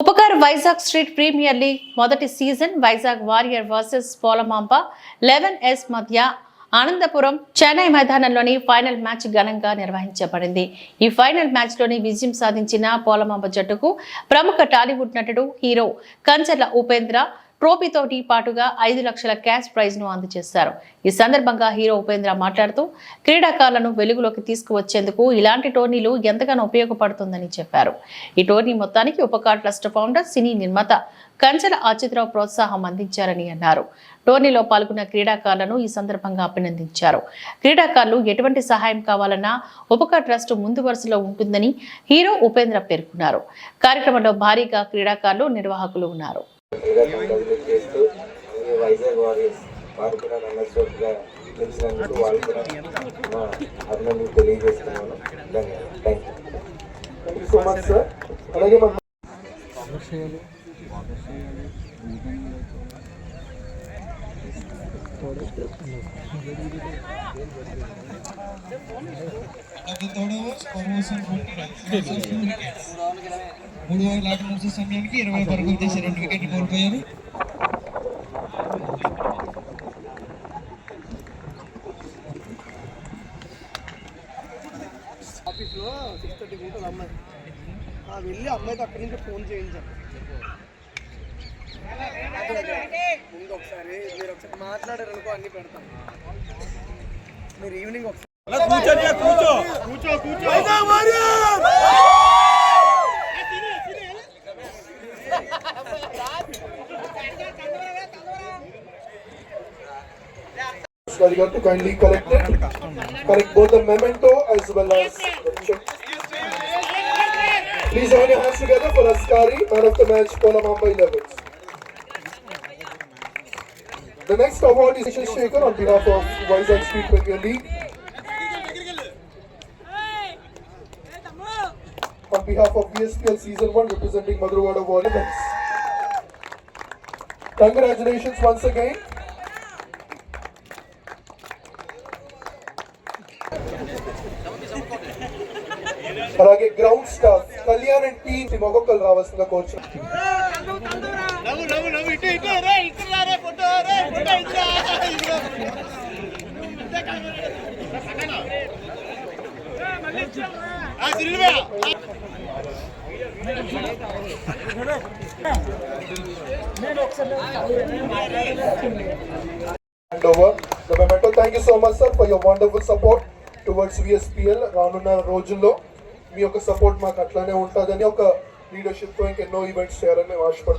Upkar Vizag street premier league మొదటి season Vizag warrior versus పోలమాంప eleven yes మధ్య ఆనందపురం చెన్నై మైదానంలోని ఫైనల్ మ్యాచ్ ఘనంగా నిర్వహించబడింది. ఈ ఫైనల్ మ్యాచ్లోని విజయం సాధించిన పోలమాంప జట్టుకు ప్రముఖ టాలీవుడ్ నటుడు హీరో కంచర్ల ఉపేంద్ర ట్రోఫీతోటి పాటుగా ఐదు లక్షల క్యాష్ ప్రైజ్ను అందజేశారు. ఈ సందర్భంగా హీరో ఉపేంద్ర మాట్లాడుతూ క్రీడాకారులను వెలుగులోకి తీసుకువచ్చేందుకు ఇలాంటి టోర్నీలు ఎంతగానో ఉపయోగపడుతుందని చెప్పారు. ఈ టోర్నీ మొత్తానికి ఉపకార్ ట్రస్ట్ ఫౌండర్ సినీ నిర్మాత కంచెల ఆచిత్రావు ప్రోత్సాహం అందించారని అన్నారు. టోర్నీలో పాల్గొన్న క్రీడాకారులను ఈ సందర్భంగా అభినందించారు. క్రీడాకారులు ఎటువంటి సహాయం కావాలన్నా ఉపకా ట్రస్ట్ ముందు వరుసలో ఉంటుందని హీరో ఉపేంద్ర పేర్కొన్నారు. కార్యక్రమంలో భారీగా క్రీడాకారులు నిర్వాహకులు ఉన్నారు. చేస్తూ ఈ వైజాగ్ వారియర్స్ వారు కూడా రన్నర్స్గా గెలిచినందుకు వాళ్ళు కూడా నా అభినందనలు తెలియజేస్తున్నాను ధన్యవాదాలు thank you so much sir అలాగే మన మూడు ఓవర్ల ఆట ముగిసే సమయానికి ఇరవై పరుగులు చేసి రెండు వికెట్లు కోల్పోయారు. ఆఫీస్లో సిక్స్ థర్టీకి ఉంటుంది అమ్మాయి ఆ, వెళ్ళి అమ్మాయికి అక్కడి నుంచి ఫోన్ చేయించాను ముందు ఒకసారి మీరు ఒకసారి మాట్లాడారు అనుకో అన్ని పెడతాం మీరు ఈవినింగ్ ఒకసారి Sorry, got to kindly collect it. Collect both the memento as well as the check. Please join your hands together for Askari, man of the match, Pola Mamba 11. The next award is Shekhar on behalf of Vizag Street Premier League. On behalf of VSPL Season 1 representing Madhurwada Warriors. Congratulations once again. అలాగే ground staff Kalyan team మొగొక్కలు రావాల్సిన coach thank you so much sir for your wonderful support towards VSPL రానున్న రోజుల్లో మీ యొక్క support మాకు అట్లానే ఉంటుందని ఒక లీడర్షిప్తో ఇంకెన్నో ఈవెంట్స్ చేయాలని మేము ఆశపడుతున్నాం